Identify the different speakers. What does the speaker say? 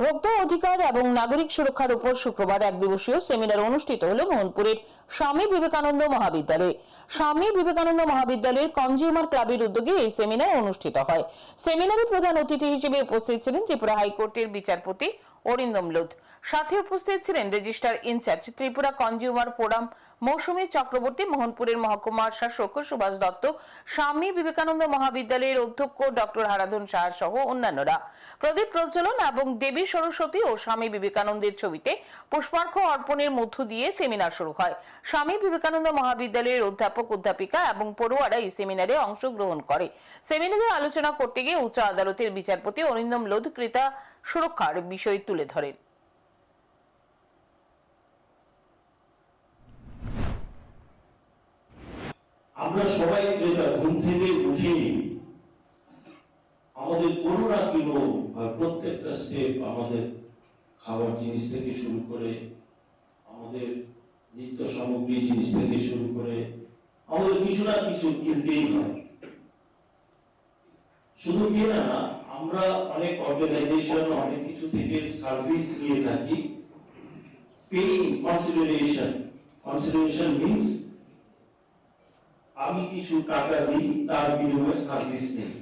Speaker 1: ভোক্তা অধিকার এবং নাগরিক সুরক্ষার উপর শুক্রবার এক দিবসীয় সেমিনার অনুষ্ঠিত হল মোহনপুরের স্বামী বিবেকানন্দ মহাবিদ্যালয়ে। স্বামী বিবেকানন্দ মহাবিদ্যালয়ের কনজিউমার ক্লাবের উদ্যোগে এই সেমিনার অনুষ্ঠিত হয়। সেমিনারে প্রধান অতিথি হিসেবে উপস্থিত ছিলেন ত্রিপুরা হাইকোর্টের বিচারপতি অরিন্দম লোধ। সাথে উপস্থিত ছিলেন registrar incharge Tripura consumer forum Mousumi Chakraborty, মোহনপুরের মহকুমার শাসক সুভাষ দত্ত, স্বামী বিবেকানন্দ মহাবিদ্যালয়ের অধ্যক্ষ ডক্টর হারাধন সাহা সহ অন্যান্যরা। প্রদীপ প্রজ্বলন এবং দেবী সরস্বতী ও স্বামী বিবেকানন্দের ছবিতে পুষ্পার্ঘ অর্পণের মধ্য দিয়ে সেমিনার শুরু হয়। স্বামী বিবেকানন্দ মহাবিদ্যালয়ের অধ্যাপক, অধ্যাপিকা এবং পড়ুয়ারা এই সেমিনারে অংশগ্রহণ করে। সেমিনারে আলোচনা করতে গিয়ে উচ্চ আদালতের বিচারপতি অরিন্দম লোধ ক্রেতা সুরক্ষার বিষয় তুলে ধরেন।
Speaker 2: আমরা সবাই যেটা ঘুম থেকে উঠি আমাদের কোনো না কোনো প্রত্যেকটা স্টেপ আমাদের খাবার জিনিস থেকে শুরু করে, আমাদের নিত্য সামগ্রী জিনিস থেকে শুরু করে, আমাদের কিছু না কিছু কিনতেই হয়। শুধু কেনা না, আমরা অনেক অর্গানাইজেশন অনেক কিছু থেকে সার্ভিস নিয়ে থাকি। পেইং কনসিডারেশন কনসিডারেশন মিনস আমি কিছু টাকা দিই তার বিনিময়ে সার্ভিস নেই।